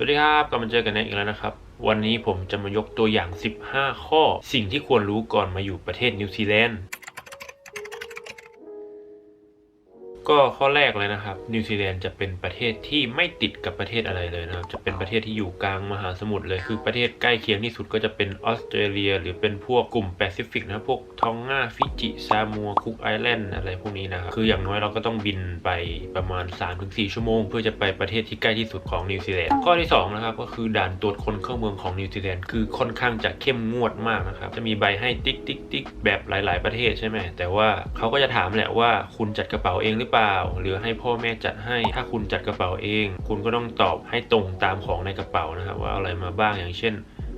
สวัสดีครับกลับมาเจอกันอีกแล้วนะครับ วันนี้ผมจะมายกตัวอย่าง 15 ข้อ สิ่งที่ควรรู้ก่อนมาอยู่ประเทศนิวซีแลนด์ ก็ข้อแรกเลยนะครับ นิวซีแลนด์จะเป็นประเทศที่ไม่ติดกับประเทศอะไรเลยนะครับ จะเป็นประเทศที่อยู่กลางมหาสมุทรเลยคือประเทศใกล้เคียงที่สุดก็จะเป็นออสเตรเลีย หรือเป็นพวกกลุ่มแปซิฟิกนะพวกทองงาฟิจิซามัวคุกไอแลนด์อะไรพวกนี้นะครับคืออย่างน้อยเราก็ต้องบินไปประมาณ 3-4 ชั่วโมง เพื่อจะไปประเทศที่ใกล้ที่สุดของนิวซีแลนด์ข้อที่สองนะครับก็คือด่านตรวจคนเข้าเมืองของนิวซีแลนด์คือค่อนข้างจะเข้มงวดมากนะครับจะมีใบให้ติ๊กติ๊กติ๊กแบบหลาย ๆ ประเทศใช่ไหมแต่ว่าเขาก็จะถามแหละว่าคุณจัดกระเป๋าเองหรือเปล่าหรือให้พ่อแม่จัดให้ ถ้าคุณจัดกระเป๋าเอง คุณก็ต้องตอบให้ตรงตามของในกระเป๋านะครับว่าเอาอะไรมาบ้างอย่างเช่น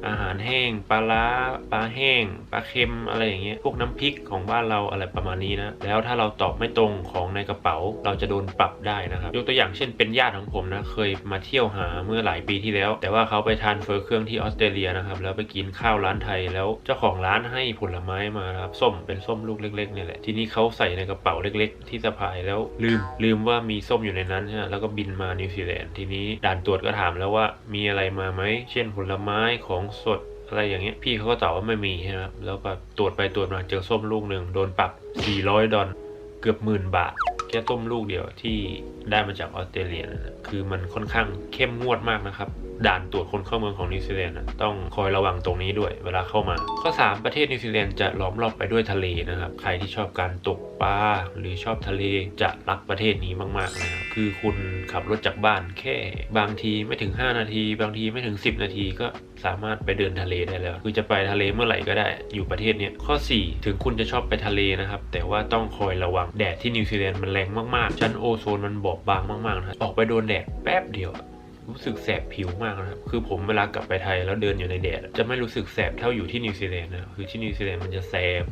อาหารแห้งปลาล้าปลาแห้งปลาเค็มอะไรอย่างเงี้ยพวกน้ำพริกของบ้านเราอะไรประมาณนี้นะแล้วถ้าเราตอบไม่ตรงของในกระเป๋า เราจะโดนปรับได้นะครับยกตัวอย่างเช่นเป็นญาติของผมนะเคยมาเที่ยวหาเมื่อหลายปีที่แล้ว แต่ว่าเขาไปทานเฟอร์เครื่องที่ออสเตรเลียนะครับแล้วไปกินข้าวร้านไทยแล้วเจ้าของร้านให้ผลไม้มาครับส้มเป็นส้มลูกเล็กๆเนี่ยแหละทีนี้เขาใส่ในกระเป๋าเล็ก ๆ ที่สะพายแล้วลืมลืมว่ามีส้มอยู่ในนั้นใช่ไหมแล้วก็บินมานิวซีแลนด์ทีนี้ด่านตรวจก็ถามแล้วว่ามีอะไรมาไหมเช่นผลไม้ของสดอะไรอย่างเงี้ย พี่เขาก็ตอบว่าไม่มีใช่ไหมแล้วก็ตรวจไปตรวจมาเจอส้มลูกหนึ่งโดนปรับ 400 ดอลเกือบหมื่นบาท แค่ต้มลูกเดียวที่ได้มาจากออสเตรเลียนะคือมันค่อนข้างเข้มงวดมากนะครับ ด่านตรวจคนเข้าเมืองของนิวซีแลนด์ต้องคอยระวังตรงนี้ด้วยเวลาเข้ามา ข้อ 3 ประเทศนิวซีแลนด์จะล้อมรอบไปด้วยทะเลนะครับ ใครที่ชอบการตกปลาหรือชอบทะเลจะรักประเทศนี้มากๆนะครับคือคุณขับรถจากบ้านแค่ บางทีไม่ถึง 5 นาที บางทีไม่ถึง 10 นาทีก็สามารถไปเดินทะเลได้แล้ว คือจะไปทะเลเมื่อไหร่ก็ได้อยู่ประเทศนี้ข้อ 4 ถึงคุณจะชอบไปทะเลนะครับ แต่ว่าต้องคอยระวังแดดที่นิวซีแลนด์มันแรงมากๆ ชั้นโอโซนมันบอบบางมากๆนะออกไปโดนแดดแป๊บเดียว รู้สึกแสบผิวมากนะครับ คือผมเวลากลับไปไทยแล้วเดินอยู่ในแดดจะไม่รู้สึกแสบเท่าอยู่ที่นิวซีแลนด์นะ คือที่นิวซีแลนด์มันจะแสบ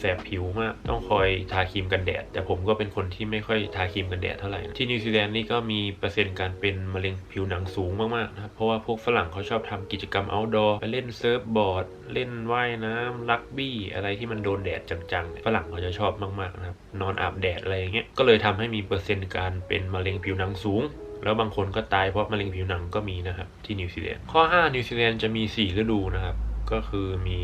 แสบผิวมาก ต้องคอยทาครีมกันแดด แต่ผมก็เป็นคนที่ไม่ค่อยทาครีมกันแดดเท่าไหร่ ที่นิวซีแลนด์นี่ก็มีเปอร์เซ็นต์การเป็นมะเร็งผิวหนังสูงมากๆนะครับ เพราะว่าพวกฝรั่งเขาชอบทำกิจกรรม outdoor ไปเล่นเซิร์ฟบอร์ด เล่นว่ายน้ำลักบี้อะไรที่มันโดนแดดจังๆ ฝรั่งเขาจะชอบมากๆนะครับ นอนอาบแดดอะไรอย่างเงี้ย ก็เลยทำให้มีเปอร์เซ็นต์การเป็นมะเร็งผิวหนังสูง แล้วบางคนก็ตายเพราะมะเร็งผิวหนังก็มีนะครับที่นิวซีแลนด์ข้อ 5 นิวซีแลนด์จะมี 4 ฤดูนะครับ ก็คือมี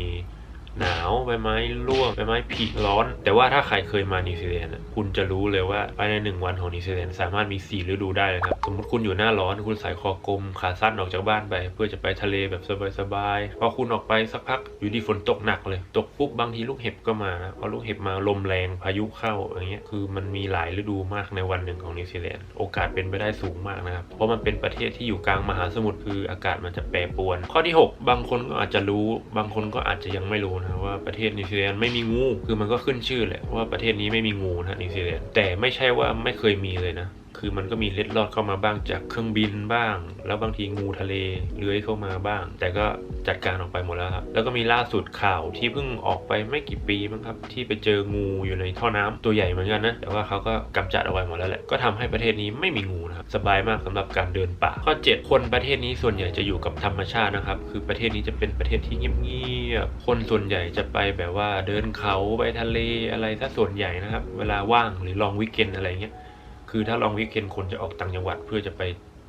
หนาวใบไม้ร่วงใบไม้ผลิร้อน แต่ว่าถ้าใครเคยมานิวซีแลนด์คุณจะรู้เลยว่าภายในหนึ่งวันของนิวซีแลนด์สามารถมี4ฤดูได้เลยครับ สมมติคุณอยู่หน้าร้อนคุณใส่คอกลมขาสั้นออกจากบ้านไป เพื่อจะไปทะเลแบบสบายๆพอคุณออกไปสักพักอยู่ดีฝนตกหนักเลย ตกปุ๊บบางทีลูกเห็บก็มานะพอลูกเห็บมาลมแรงพายุเข้าอย่างเงี้ยคือมันมีหลายฤดูมากในวันหนึ่งของนิวซีแลนด์โอกาสเป็นไปได้สูงมากนะครับเพราะมันเป็นประเทศที่อยู่กลางมหาสมุทรคืออากาศมันจะแปรปรวน ข้อที่ 6 บางคนก็อาจจะรู้ บางคนก็อาจจะยังไม่รู้นะว่าประเทศนิวซีแลนด์ไม่มีงู คือมันก็ขึ้นชื่อแหละว่าประเทศนี้ไม่มีงูนะนิวซีแลนด์แต่ไม่ใช่ว่าไม่เคยมีเลยนะ คือมันก็มีเล็ดลอดเข้ามาบ้างจากเครื่องบินบ้าง แล้วบางทีงูทะเลเลื้อยเข้ามาบ้าง แต่ก็จัดการออกไปหมดแล้วครับ แล้วก็มีล่าสุดข่าวที่เพิ่งออกไปไม่กี่ปีมั้งครับ ที่ไปเจองูอยู่ในท่อน้ำตัวใหญ่เหมือนกันนะ แต่ว่าเขาก็กำจัดเอาไว้หมดแล้วแหละ ก็ทำให้ประเทศนี้ไม่มีงูนะครับ สบายมากสำหรับการเดินป่า ข้อ 7 คนประเทศนี้ส่วนใหญ่จะอยู่กับธรรมชาตินะครับ คือประเทศนี้จะเป็นประเทศที่เงียบๆ คนส่วนใหญ่จะไปแบบว่าเดินเขาไปทะเลอะไรซะส่วนใหญ่นะครับ เวลาว่างหรือลองวิกเกนอะไรเงี้ย คือถ้าลองวิกเกนคนจะออกต่างจังหวัดเพื่อจะไป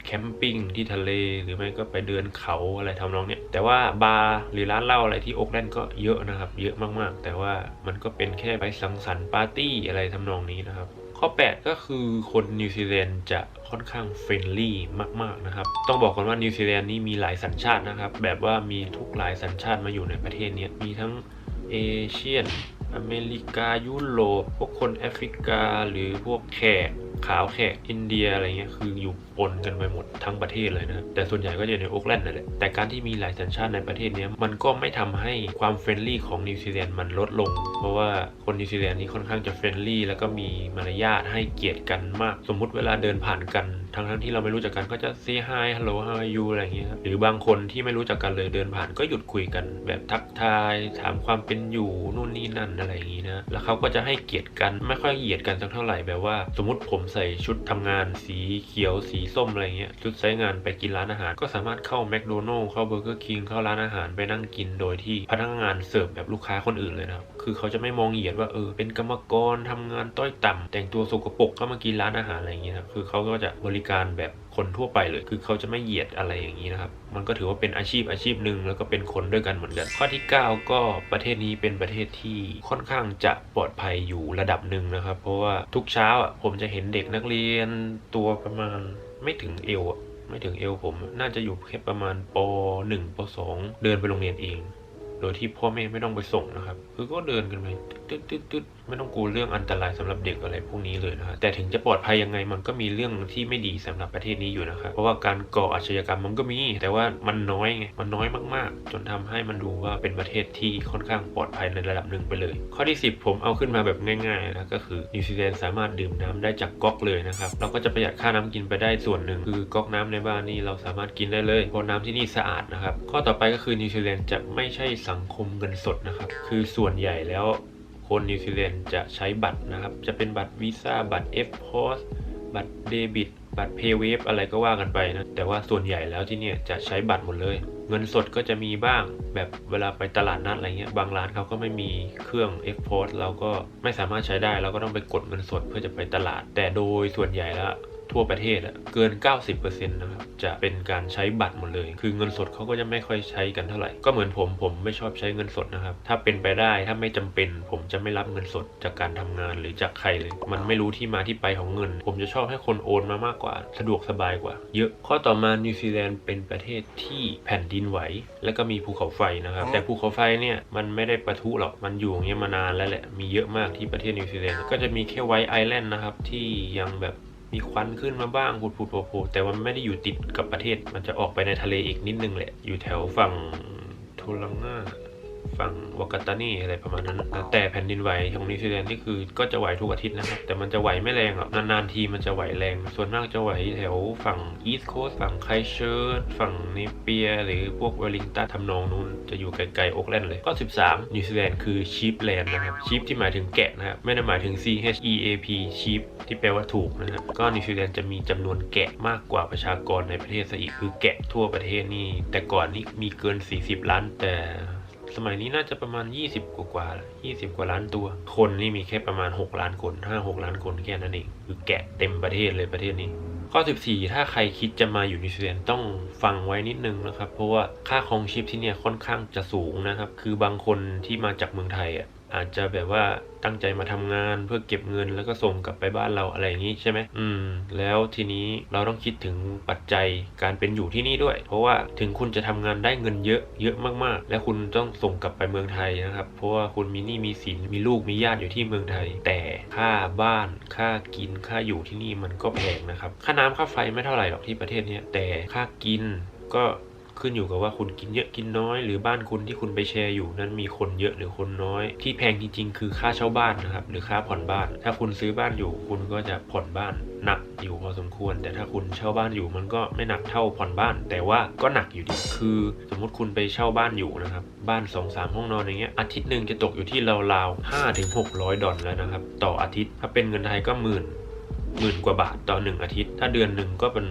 แคมปิ้งที่ทะเลหรือไม่ก็ไปเดินเขาอะไรทำนองเนี้ยแต่ว่าบาร์หรือร้านเหล้าอะไรที่โอ๊กแลนด์ก็เยอะนะครับ เยอะมากๆ แต่ว่ามันก็เป็นแค่ไปสังสรรค์ปาร์ตี้อะไรทำนองนี้นะครับ ข้อ 8 ก็คือคนนิวซีแลนด์จะค่อนข้างเฟรนลี่มากๆนะครับ ต้องบอกก่อนว่านิวซีแลนด์นี่มีหลายสัญชาตินะครับ แบบว่ามีทุกหลายสัญชาติมาอยู่ในประเทศนี้มีทั้งเอเชียน อเมริกายุโรปพวกคนแอฟริกาหรือพวกแขก ขาวแขกอินเดียอะไรเงี้ยคืออยู่ปนกันไปหมดทั้งประเทศเลยนะแต่ส่วนใหญ่ก็จะอยู่ในโอ๊กแลนด์นั่นแหละแต่การที่มีหลายสัญชาติในประเทศนี้มันก็ไม่ทำให้ความเฟรนลี่ของนิวซีแลนด์มันลดลง เพราะว่าคนนิวซีแลนด์นี่ค่อนข้างจะเฟรนลี่แล้วก็มีมารยาทให้เกียรติกันมาก สมมุติเวลาเดินผ่านกันทั้งทั้งที่เราไม่รู้จักกันก็จะ say hi hello how are you อะไรเงี้ยครับหรือบางคนที่ไม่รู้จักกันเลยเดินผ่านก็หยุดคุยกัน แบบทักทายถามความเป็นอยู่นู่นนี่นั่นอะไรอย่างงี้นะแล้วเขาก็จะให้เกียรติกันไม่ค่อยเหยียดกันสักเท่าไหร่แบบว่า สมมติผมใส่ชุดทำงานสีเขียวสีส้มอะไรเงี้ยชุดใช้งานไปกินร้านอาหาร ก็สามารถเข้าแมคโดนัลล์เข้าเบอร์เกอร์คิงเข้าร้านอาหารไปนั่งกินโดยที่พนักงานเสิร์ฟแบบลูกค้าคนอื่นเลยนะครับคือเขาจะไม่มองเหยียดว่าเออเป็นกรรมกรทำงานต้อยต่ำแต่งตัวสกปรกก็มากินร้านอาหารอะไรอย่างเงี้ยครับคือเขาก็จะบริการแบบคนทั่วไปเลย คือเขาจะไม่เหยียดอะไรอย่างนี้นะครับ มันก็ถือว่าเป็นอาชีพอาชีพหนึ่งแล้วก็เป็นคนด้วยกันเหมือนกัน ข้อที่ 9 ก็ประเทศนี้เป็นประเทศที่ค่อนข้างจะปลอดภัยอยู่ระดับหนึ่งนะครับ เพราะว่าทุกเช้าอะผมจะเห็นเด็กนักเรียนตัวประมาณไม่ถึงเอวไม่ถึงเอวผม น่าจะอยู่แค่ประมาณป .1 ป .2 เดินไปโรงเรียนเอง โดยที่พ่อแม่ไม่ต้องไปส่งนะครับ คือก็เดินกันไปตึ๊ดตึ๊ดตึ๊ดไม่ต้องกลัวเรื่องอันตรายสำหรับเด็กอะไรพวกนี้เลยนะครับแต่ถึงจะปลอดภัยยังไงมันก็มีเรื่องที่ไม่ดีสำหรับประเทศนี้อยู่นะครับเพราะว่าการก่ออาชญากรรมมันก็มี แต่ว่ามันน้อยไงมันน้อยมากๆ จนทำให้มันดูว่าเป็นประเทศที่ค่อนข้างปลอดภัยในระดับหนึ่งไปเลย ข้อที่ 10 ผมเอาขึ้นมาแบบง่ายๆนะก็คือนิวซีแลนด์สามารถดื่มน้ำได้จากก๊อกเลยนะครับเราก็จะประหยัดค่าน้ำกินไปได้ส่วนหนึ่ง คือก๊อกน้ำในบ้านนี่เราสามารถกินได้เลยเพราะน้ำที่นี่สะอาดนะครับข้อต่อไปก็คือนิวซีแลนด์จะไม่ใช่สังคมเงินสดนะครับคือส่วนใหญ่แล้ว คนนิวซีแลนด์จะใช้บัตรนะครับ จะเป็นบัตรวีซ่าบัตร F p o s บัตรเดบิตบัตรเพย์เวฟอะไรก็ว่ากันไปนะ แต่ว่าส่วนใหญ่แล้วที่เนี่ยจะใช้บัตรหมดเลย เงินสดก็จะมีบ้างแบบเวลาไปตลาดนัดอะไรเงี้ย บางร้านเขาก็ไม่มีเครื่อง F p o s เราก็ไม่สามารถใช้ได้ เราก็ต้องไปกดเงินสดเพื่อจะไปตลาด แต่โดยส่วนใหญ่แล้ว ทั่วประเทศอะเกิน 90%นะครับจะเป็นการใช้บัตรหมดเลย คือเงินสดเขาก็จะไม่ค่อยใช้กันเท่าไหร่ ก็เหมือนผมผมไม่ชอบใช้เงินสดนะครับ ถ้าเป็นไปได้ถ้าไม่จำเป็น ผมจะไม่รับเงินสดจากการทำงานหรือจากใครเลย มันไม่รู้ที่มาที่ไปของเงิน ผมจะชอบให้คนโอนมามากกว่า สะดวกสบายกว่า เยอะข้อต่อมานิวซีแลนด์เป็นประเทศที่แผ่นดินไหว และก็มีภูเขาไฟนะครับ แต่ภูเขาไฟเนี่ยมันไม่ได้ปะทุหรอกมันอยู่อย่างเงี้ยมานานแล้วแหละมีเยอะมากที่ประเทศนิวซีแลนด์ก็จะมีแค่ไวท์ไอแลนด์นะครับที่ยังแบบ มีควันขึ้นมาบ้างผุดผุดโผล่แต่ว่าไม่ได้อยู่ติดกับประเทศ มันจะออกไปในทะเลอีกนิดนึงแหละ อยู่แถวฝั่งโทลังงา ฝั่งวากาตานีอะไรประมาณนั้นนะแต่แผ่นดินไหวของนิวซีแลนด์นี่คือก็จะไหวทุกอาทิตย์นะครับ แต่มันจะไหวไม่แรงหรอกนานๆทีมันจะไหวแรง ส่วนมากจะไหวแถวฝั่งอีสต์โคสต์ฝั่งไคเชิร์ตฝั่งเนเปีย หรือพวกเวลลิงตันทำนองนู้นจะอยู่ไกลๆโอ๊กแลนด์เลยก็ 13 นิวซีแลนด์คือชีฟแลนด์นะครับชีฟที่หมายถึงแกะนะครับไม่ได้หมายถึง C H E A P ชีฟที่แปลว่าถูกนะครับก็นิวซีแลนด์จะมีจำนวนแกะมากกว่าประชากรในประเทศซะอีกคือแกะทั่วประเทศนี่แต่ก่อนนี่มีเกิน 40 ล้านแต่ สมัยนี้น่าจะประมาณ 20 กว่ากว่าๆ20 กว่าล้านตัว คนนี่มีแค่ประมาณ 6 ล้านคน 5-6 ล้านคนแค่นั้นเอง คือแกะเต็มประเทศเลยประเทศนี้ ข้อ 14 ถ้าใครคิดจะมาอยู่นิวซีแลนด์ต้องฟังไว้นิดนึงนะครับ เพราะว่าค่าครองชีพที่เนี่ยค่อนข้างจะสูงนะครับ คือบางคนที่มาจากเมืองไทยอะ อาจจะแบบว่าตั้งใจมาทำงานเพื่อเก็บเงินแล้วก็ส่งกลับไปบ้านเราอะไรอย่างนี้ใช่ไหมอืม แล้วทีนี้เราต้องคิดถึงปัจจัยการเป็นอยู่ที่นี่ด้วย เพราะว่าถึงคุณจะทำงานได้เงินเยอะเยอะมากๆ และคุณต้องส่งกลับไปเมืองไทยนะครับ เพราะว่าคุณมีหนี้มีสินมีลูกมีญาติอยู่ที่เมืองไทย แต่ค่าบ้านค่ากินค่าอยู่ที่นี่มันก็แพงนะครับ ค่าน้ำค่าไฟไม่เท่าไหร่หรอกที่ประเทศนี้แต่ค่ากินก็ ขึ้นอยู่กับว่าคุณกินเยอะกินน้อย หรือบ้านคุณที่คุณไปแชร์อยู่นั้นมีคนเยอะหรือคนน้อย ที่แพงจริงๆ คือค่าเช่าบ้านนะครับหรือค่าผ่อนบ้าน ถ้าคุณซื้อบ้านอยู่คุณก็จะผ่อนบ้านหนักอยู่พอสมควร แต่ถ้าคุณเช่าบ้านอยู่มันก็ไม่หนักเท่าผ่อนบ้าน แต่ว่าก็หนักอยู่ดีคือ สมมติคุณไปเช่าบ้านอยู่นะครับบ้าน2อสามห้องนอนอย่างเงี้ยอาทิตย์หนึ่งจะตกอยู่ที่ราวๆห้าถึงหกร้อยดอลแล้วนะครับต่ออาทิตย์ถ้าเป็นเงินไทยก็หมื่นหมื่นกว่าบาทต่อหนึ่งอาทิตย์ ถ้าเดือนหนึ่งก็เป็น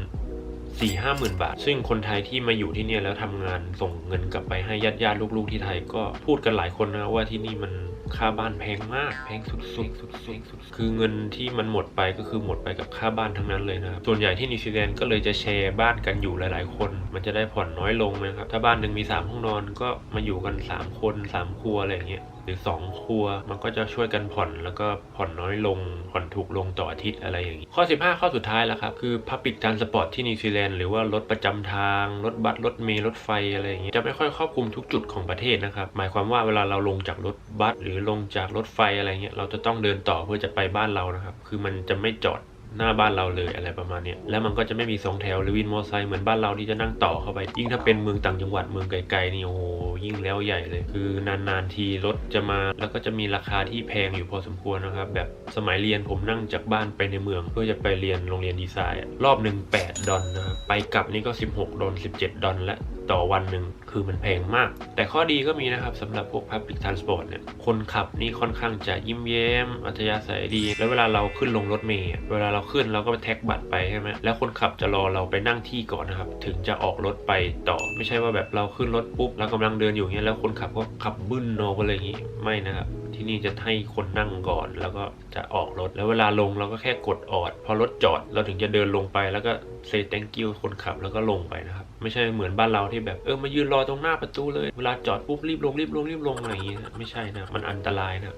สี่ห้าหมื่นบาท ซึ่งคนไทยที่มาอยู่ที่เนี่ยแล้วทำงานส่งเงินกลับไปให้ญาติญาติๆลูกๆที่ไทยก็พูดกันหลายคนนะว่าที่นี่มันค่าบ้านแพงมากแพงสุดๆสุดๆคือเงินที่มันหมดไปก็คือหมดไปกับค่าบ้านทั้งนั้นเลยนะครับส่วนใหญ่ที่นิวซีแลนด์ก็เลยจะแชร์บ้านกันอยู่หลาย ๆ คน มันจะได้ผ่อนน้อยลงนะครับถ้าบ้านหนึ่งมีสามห้องนอนก็มาอยู่กันสามคนสามครัวอะไรอย่างเงี้ยหรือ 2 ครัว มันก็จะช่วยกันผ่อนแล้วก็ผ่อนน้อยลง ผ่อนถูกลงต่ออาทิตย์อะไรอย่างนี้ ข้อ 15 ข้อสุดท้ายแล้วครับ คือ Public Transport ที่นิวซีแลนด์หรือว่ารถประจำทาง รถบัสรถเมล์รถไฟอะไรอย่างนี้จะไม่ค่อยครอบคลุมทุกจุดของประเทศนะครับ หมายความว่าเวลาเราลงจากรถบัสหรือลงจากรถไฟอะไรเงี้ยเราจะต้องเดินต่อเพื่อจะไปบ้านเรานะครับคือมันจะไม่จอด หน้าบ้านเราเลยอะไรประมาณนี้แล้วมันก็จะไม่มีสองแถวหรือวินมอเตอร์ไซค์เหมือนบ้านเราที่จะนั่งต่อเข้าไป ยิ่งถ้าเป็นเมืองต่างจังหวัดเมืองไกลๆนี่โอ้โหยิ่งแล้วใหญ่เลยคือนานๆทีรถจะมาแล้วก็จะมีราคาที่แพงอยู่พอสมควรนะครับ แบบสมัยเรียนผมนั่งจากบ้านไปในเมือง เพื่อจะไปเรียนโรงเรียนดีไซน์ รอบหนึ่ง8ดอลนะครับไปกลับนี่ก็ 16ดอล17ดอลและ ต่อวันหนึ่งคือมันแพงมาก แต่ข้อดีก็มีนะครับสำหรับพวก Public Transport เนี่ยคนขับนี่ค่อนข้างจะยิ้มแย้มอัธยาศัยดี แล้วเวลาเราขึ้นลงรถเมล์เวลาเราขึ้นเราก็ไปแท็กบัตรไปใช่ไหมแล้วคนขับจะรอเราไปนั่งที่ก่อนนะครับ ถึงจะออกรถไปต่อ ไม่ใช่ว่าแบบเราขึ้นรถปุ๊บเรากำลังเดินอยู่เงี้ยแล้วคนขับก็ขับบึ้นโนกไปเลยอย่างงี้ไม่นะครับ ที่นี่จะให้คนนั่งก่อน แล้วก็จะออกรถ แล้วเวลาลงเราก็แค่กดออด พอรถจอดเราถึงจะเดินลงไป แล้วก็เซ thank you คนขับแล้วก็ลงไปนะครับ ไม่ใช่เหมือนบ้านเราที่แบบเออมายืนรอตรงหน้าประตูเลย เวลาจอดปุ๊บรีบลงรีบลงรีบลงอะไรอย่างเงี้ยไม่ใช่นะ มันอันตรายนะ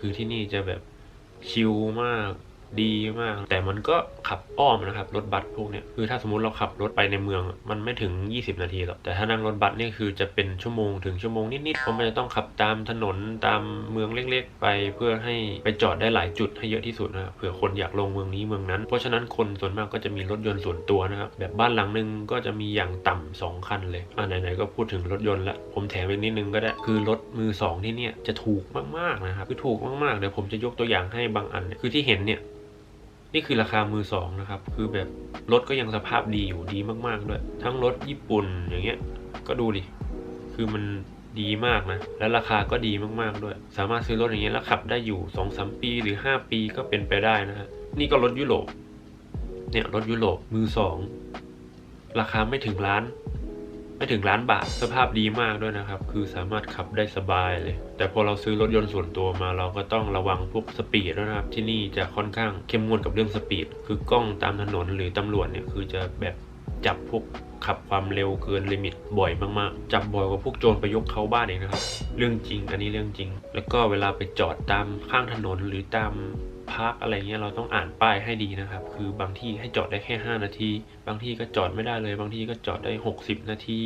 คือที่นี่จะแบบชิลมาก ดีมาก แต่มันก็ขับอ้อมนะครับ รถบัสพวกเนี้ยคือถ้าสมมติเราขับรถไปในเมือง มันไม่ถึง 20 นาทีหรอกแต่ถ้านั่งรถบัสเนี่ยคือจะเป็นชั่วโมงถึงชั่วโมงนิดๆเพราะมันจะต้องขับตามถนนตามเมืองเล็ก ๆ ไปเพื่อให้ไปจอดได้หลายจุดให้เยอะที่สุดนะเผื่อคนอยากลงเมืองนี้เมืองนั้น เพราะฉะนั้นคนส่วนมากก็จะมีรถยนต์ส่วนตัวนะครับแบบบ้านหลังหนึงก็จะมีอย่างต่ำสองคันเลยอ่าไหนๆก็พูดถึงรถยนต์ละผมแถมอีกนิดนึงก็ได้คือรถมือสองที่เนี่ยจะถูกมากๆนะครับคือถูกมากๆเดี๋ยวผมจะยกตัวอย่างให้บางอันคือที่เห็นเนี่ย นี่คือราคามือสองนะครับ คือแบบรถก็ยังสภาพดีอยู่ดีมากๆด้วย ทั้งรถญี่ปุ่นอย่างเงี้ย ก็ดูดิ คือมันดีมากนะ และราคาก็ดีมากๆด้วย สามารถซื้อรถอย่างเงี้ยแล้วขับได้อยู่2อสปีหรือ 5 ปีก็เป็นไปได้นะฮะ นี่ก็รถยุโรป เนี่ยรถยุโรปมือสอง ราคาไม่ถึงล้าน ไม่ถึงล้านบาทสภาพดีมากด้วยนะครับ คือสามารถขับได้สบายเลย แต่พอเราซื้อรถยนต์ส่วนตัวมาเราก็ต้องระวังพวกสปีดด้วยนะครับ ที่นี่จะค่อนข้างเข้มงวดกับเรื่องสปีด คือกล้องตามถนนหรือตำรวจเนี่ยคือจะแบบจับพวกขับความเร็วเกินลิมิตบ่อยมากๆ จับบ่อยกว่าพวกโจรไปยกเขาบ้านเองนะครับ เรื่องจริง อันนี้เรื่องจริง แล้วก็เวลาไปจอดตามข้างถนนหรือตาม พาร์คอะไรเงี้ยเราต้องอ่านป้ายให้ดีนะครับ คือบางที่ให้จอดได้แค่ 5 นาที บางที่ก็จอดไม่ได้เลย บางที่ก็จอดได้ 60 นาที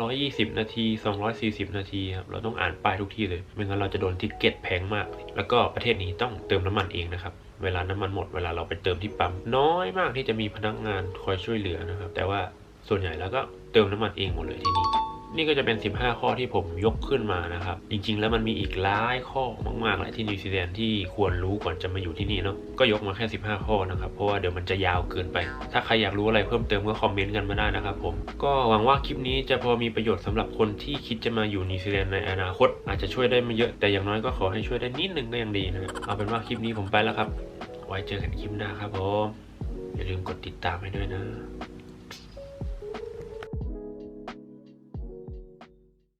120 นาที 240 นาทีครับเราต้องอ่านป้ายทุกที่เลยไม่งั้นเราจะโดนทิกเก็ตแพงมาก แล้วก็ประเทศนี้ต้องเติมน้ำมันเองนะครับเวลาน้ำมันหมดเวลาเราไปเติมที่ปั๊มน้อยมากที่จะมีพนักงานคอยช่วยเหลือนะครับ แต่ว่าส่วนใหญ่แล้วก็เติมน้ำมันเองหมดเลยที่นี่ นี่ก็จะเป็น 15 ข้อที่ผมยกขึ้นมานะครับ จริง ๆ แล้วมันมีอีกหลายข้อมากๆเลยที่นิวซีแลนด์ที่ควรรู้ก่อนจะมาอยู่ที่นี่เนาะก็ยกมาแค่ 15 ข้อนะครับ เพราะว่าเดี๋ยวมันจะยาวเกินไป ถ้าใครอยากรู้อะไรเพิ่มเติมก็คอมเมนต์กันมาได้นะครับผมก็หวังว่าคลิปนี้จะพอมีประโยชน์สำหรับคนที่คิดจะมาอยู่นิวซีแลนด์ในอนาคต อาจจะช่วยได้ไม่เยอะแต่อย่างน้อยก็ขอให้ช่วยได้นิดนึงก็ยังดีนะครับเอาเป็นว่าคลิปนี้ผมไปแล้วครับ ไว้เจอกันคลิปหน้าครับผมอย่าลืมกดติดตามให้ด้วยนะ